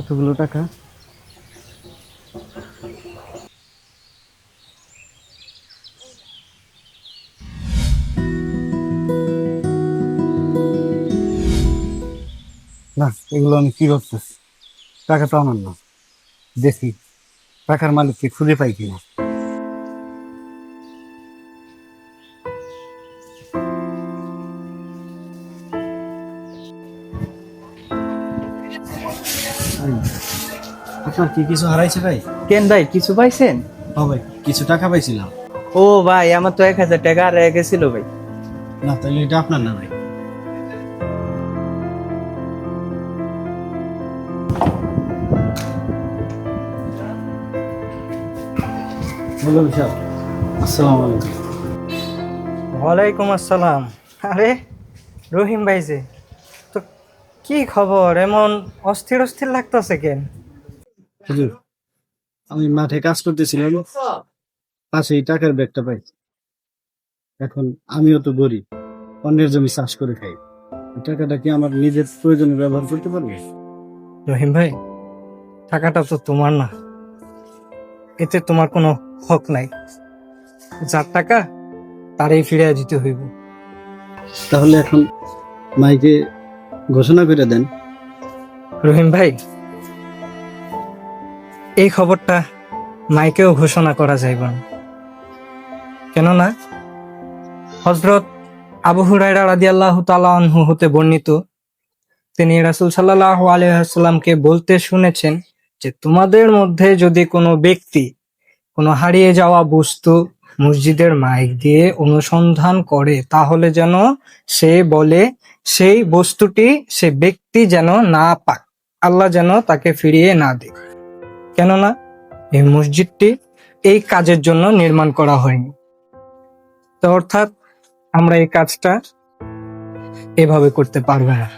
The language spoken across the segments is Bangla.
এতগুলো টাকা? না, এগুলো আমি কি করতেছি টাকা তো আমার না। দেখি, টাকার মালিককে খুঁজে পাই কিনা? আপনার কি কিছু হারাইছে ভাই? কেন ভাই কিছু পাইছেন? হ্যাঁ ভাই কিছু টাকা পাইছিলাম। ও ভাই আমার তো এক হাজার টাকা আর গেছিল ভাই। না তাহলে এটা আপনার না ভাই। স্যার আসসালামু আলাইকুম। ওয়ালাইকুম আসসালাম। আরে রহিম ভাই যে। কি খবর? এমন অস্থির অস্থির লাগতেছে কেন? হুজুর আমি মাঠে কাজ করতেছিলাম। পাশে এই টাকার ব্যাগটা পাই। এখন আমিও তো গরিব অন্যের জমি চাষ করে খাই। এই টাকাটা কি আমার নিজের প্রয়োজনে ব্যবহার করতে পারবে? রহিম ভাই টাকাটা তো তোমার না। এতে তোমার কোনো হক নাই। যার টাকা তারই ফিরে দিতে হইব। তাহলে এখন মাইকে ঘোষণা করে দেন। রহিম ভাই, এই খবরটা মাইকেও ঘোষণা করা যাইব না। কেননা, হজরত আবু হুরাইরা রাদিয়াল্লাহু তাআলা আনহু হতে বর্ণিত, তিনি রাসূল সাল্লাল্লাহু আলাইহি ওয়াসাল্লামকে বলতে শুনেছেন যে, তোমাদের মধ্যে যদি কোনো ব্যক্তি কোনো হারিয়ে যাওয়া বস্তু মসজিদের মাইক দিয়ে অনুসন্ধান করে, তাহলে যেন সে বলে সেই বস্তুটি সে ব্যক্তি যেন না পাক আল্লাহ যেন তাকে ফিরিয়ে না দেয় কেননা এই মসজিদটি এই কাজের জন্য নির্মাণ করা হয়নি। তো অর্থাৎ আমরা এই কাজটা এভাবে করতে পারবে না।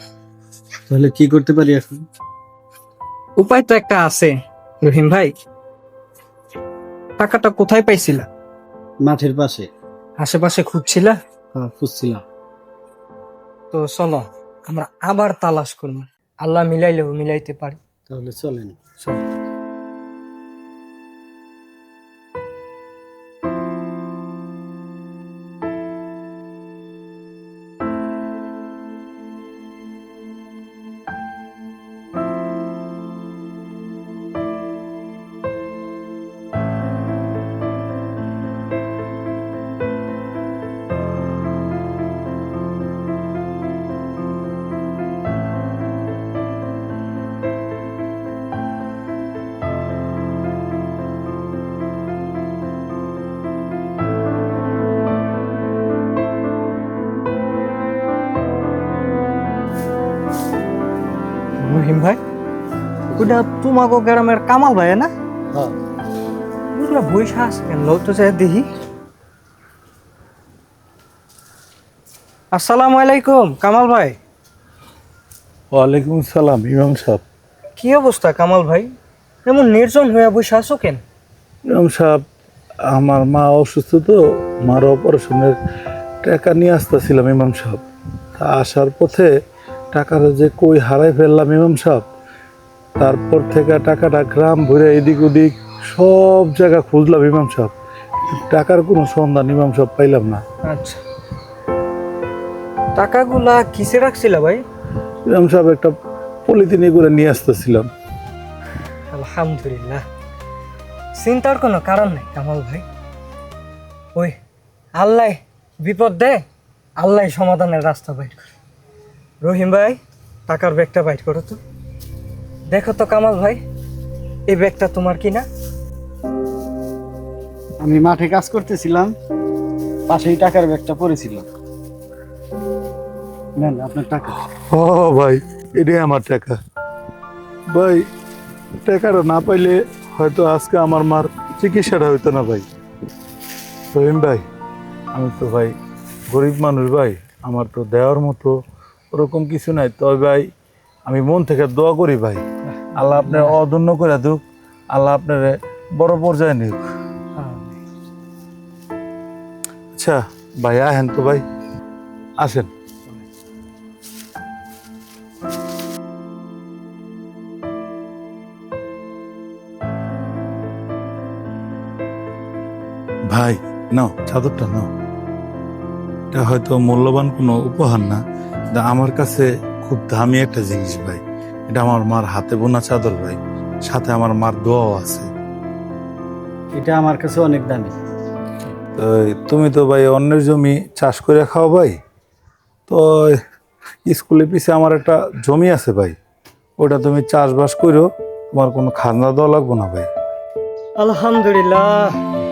তাহলে কি করতে পারি এখন? উপায় তো একটা আছে রহিম ভাই। টাকাটা কোথায় পাইছিলা? মাঠের পাশে। আশেপাশে খুঁজছিলা? হ্যাঁ খুঁজছিলাম। তো চলো আমরা আবার তালাশ করব। আল্লাহ মিলাইলেও মিলাইতে পারি। তাহলে চলেন। চলো। রহিম ভাই? ওটা তোমাকে গ্রামের কামাল ভাই না? হ্যাঁ। বৈশা আছে কেন? তো যাই দেখি। আসসালামু আলাইকুম কামাল ভাই। ওয়ালাইকুম সালাম ইমাম সাহেব। কি অবস্থা কামাল ভাই? এমন নির্জন হয়ে বসে আছো কেন? ইমাম সাহেব আমার মা অসুস্থ তো মার অপারেশনের টাকা নিয়ে আসতেছিলাম ইমাম সাহেব। তা আসার পথে টাকাটা যে কই হারাই ফেললাম ইমাম সাহেব তারপর থেকে টাকাটা গ্রাম ঘুরে এদিক ওদিক সব জায়গা খুঁজলাম ইমাম সাহেব। টাকার কোনো সন্ধান ইমাম সাহেব পাইলাম না। আচ্ছা। টাকাগুলা কিসে রাখছিলা ভাই? ইমাম সাহেব একটা পলিথিনে করে নিয়ে আসতেছিলাম। আলহামদুলিল্লাহ। চিন্তার কোনো কারণ নেই কামাল ভাই। ওই আল্লাহ বিপদ দেয় আল্লাহ সমাধানের রাস্তা বাইর করে। রহিম ভাই টাকার ব্যাগটা বাইর করো তো। দেখো তো কামাল ভাই এই ব্যাগটা তোমার কি না আমি মাঠে কাজ করতেছিলাম পাশেই টাকার ব্যাগটা পড়েছিল নেন আপনার টাকা। ও ভাই এটাই আমার টাকা। ভাই টাকাটা না পাইলে হয়তো আজকে আমার মার চিকিৎসাটা হইতো না ভাই। রহিম ভাই আমি তো ভাই গরিব মানুষ ভাই আমার তো দেওয়ার মতো ওরকম কিছু নাই। তবে ভাই আমি মন থেকে দোয়া করি ভাই। আল্লাহ আপনার অধন্য করে দুক আল্লাহ আপনার বড় পর্যায়ে নিক। আচ্ছা ভাই আহেন তো ভাই। আসেন। ভাই নাও চাদরটা নাও। এটা হয়তো মূল্যবান কোনো উপহার না। আমার কাছে খুব দামি একটা জিনিস ভাই। এটা আমার মার হাতে বোনা চাদর ভাই। সাথে আমার মার দোয়াও আছে। এটা আমার কাছে অনেক দামি। তো তুমি তো ভাই অন্যের জমি চাষ করে খাও ভাই। তো স্কুলে পিছে আমার একটা জমি আছে ভাই। ওটা তুমি চাষবাস করো তোমার কোনো খাজনা দেওয়া লাগবো না ভাই। আলহামদুলিল্লাহ।